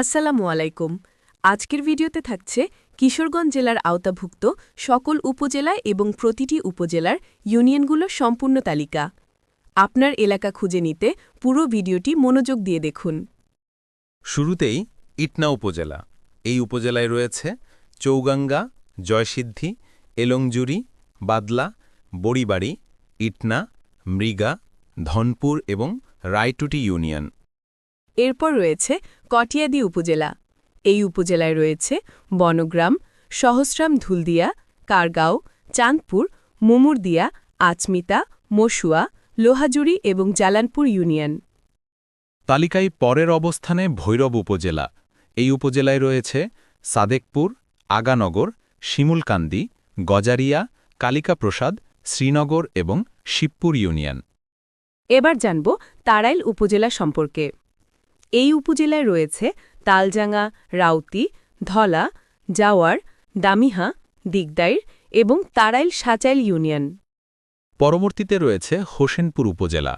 আসসালামু আলাইকুম। আজকের ভিডিওতে থাকছে কিশোরগঞ্জ জেলার আওতাভুক্ত সকল উপজেলা এবং প্রতিটি উপজেলার ইউনিয়নগুলোর সম্পূর্ণ তালিকা। আপনার এলাকা খুঁজে নিতে পুরো ভিডিওটি মনোযোগ দিয়ে দেখুন। শুরুতেই ইটনা উপজেলা। এই উপজেলায় রয়েছে চৌগাঙ্গা, জয়সিদ্ধি এলংজুরি বাদলা, বড়িবাড়ি, ইটনা, মৃগা, ধনপুর এবং রায়টুটি ইউনিয়ন। এরপর রয়েছে কটিয়াদি উপজেলা। এই উপজেলায় রয়েছে বনগ্রাম সহস্রাম ধুলদিয়া কারগাঁও চাঁদপুর মুমুরদিয়া আচমিতা মসুয়া লোহাজুরি এবং জালানপুর ইউনিয়ন। তালিকায় পরের অবস্থানে ভৈরব উপজেলা। এই উপজেলায় রয়েছে সাদেকপুর আগানগর শিমুলকান্দি গজারিয়া কালিকাপ্রসাদ শ্রীনগর এবং শিবপুর ইউনিয়ন। এবার জানব তারাইল উপজেলা সম্পর্কে। এই উপজেলায় রয়েছে তালজাঙ্গা রাউতি ধলা জাওয়ার দামিহা দিগদাইর এবং তারাইল সাচাইল ইউনিয়ন। পরবর্তীতে রয়েছে হোসেনপুর উপজেলা।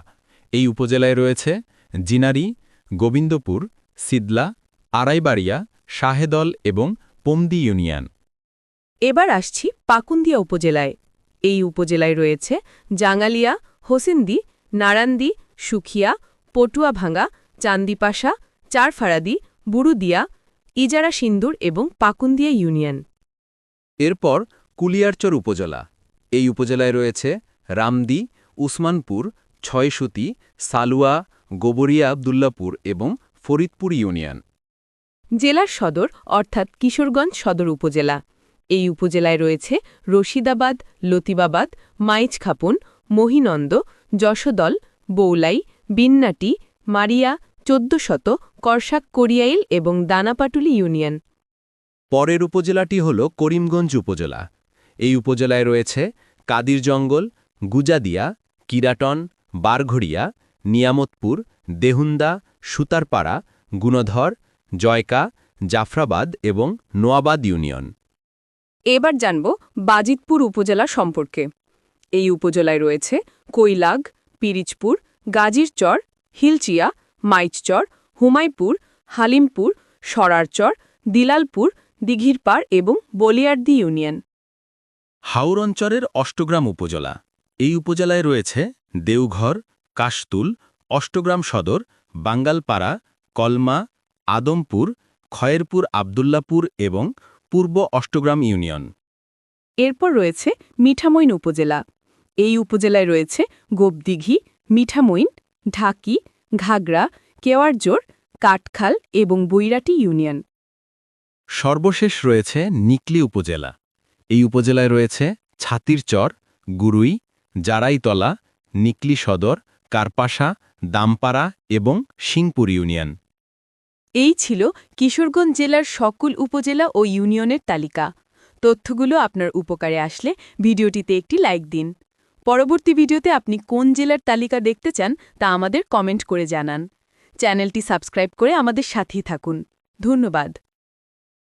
এই উপজেলায় রয়েছে জিনারি গোবিন্দপুর সিদলা আড়াইবাড়িয়া শাহেদল এবং পমদি ইউনিয়ন। এবার আসছি পাকুন্দিয়া উপজেলায়। এই উপজেলায় রয়েছে জাঙ্গালিয়া হোসেন্দি নারান্দি সুখিয়া পটুয়াভাঙ্গা চান্দিপাশা চারফারাদি বুরুদিয়া ইজারা সিন্দুর এবং পাকুন্দিয়া ইউনিয়ন। এরপর কুলিয়ারচর উপজেলা। এই উপজেলায় রয়েছে রামদি উসমানপুর ছয়সুতি সালুয়া গোবরিয়া আবদুল্লাপুর এবং ফরিদপুর ইউনিয়ন। জেলার সদর অর্থাৎ কিশোরগঞ্জ সদর উপজেলা। এই উপজেলায় রয়েছে রশিদাবাদ লতিবাবাদ মাইজখাপুন মহিনন্দ যশোদল বৌলাই বিন্নাটি মারিয়া চোদ্দশত করশাক করিয়াইল এবং দানাপাটুলি ইউনিয়ন। পরের উপজেলাটি হল করিমগঞ্জ উপজেলা। এই উপজেলায় রয়েছে কাদির জঙ্গল গুজাদিয়া কিরাটন বারঘড়িয়া নিয়ামতপুর দেহুন্দা সুতারপাড়া গুণধর জয়কা জাফরাবাদ এবং নোয়াবাদ ইউনিয়ন। এবার জানব বাজিতপুর উপজেলা সম্পর্কে। এই উপজেলায় রয়েছে কৈলাগ পিরিচপুর গাজীরচর হিলচিয়া মাইচচর হুমাইপুর হালিমপুর সরারচর দিলালপুর দিঘিরপাড় এবং বলিয়ারদি ইউনিয়ন। হাওর অঞ্চলের অষ্টগ্রাম উপজেলা। এই উপজেলায় রয়েছে দেওঘর কাশতুল অষ্টগ্রাম সদর বাঙ্গালপাড়া কলমা আদমপুর খয়েরপুর আবদুল্লাপুর এবং পূর্ব অষ্টগ্রাম ইউনিয়ন। এরপর রয়েছে মিঠামইন উপজেলা। এই উপজেলায় রয়েছে গোপদিঘি মিঠামইন ঢাকি ঘাগড়া কেওয়ারজোর কাঠখাল এবং বৈরাটি ইউনিয়ন। সর্বশেষ রয়েছে নিকলি উপজেলা। এই উপজেলায় রয়েছে ছাতিরচর গুরুই জারাইতলা নিকলি সদর কারপাশা দামপাড়া এবং সিংপুর ইউনিয়ন। এই ছিল কিশোরগঞ্জ জেলার সকল উপজেলা ও ইউনিয়নের তালিকা। তথ্যগুলো আপনার উপকারে আসলে ভিডিওটিতে একটি লাইক দিন। পরবর্তী ভিডিওতে আপনি কোন জেলার তালিকা দেখতে চান তা আমাদের কমেন্ট করে জানান। চ্যানেলটি সাবস্ক্রাইব করে আমাদের সাথেই থাকুন। ধন্যবাদ।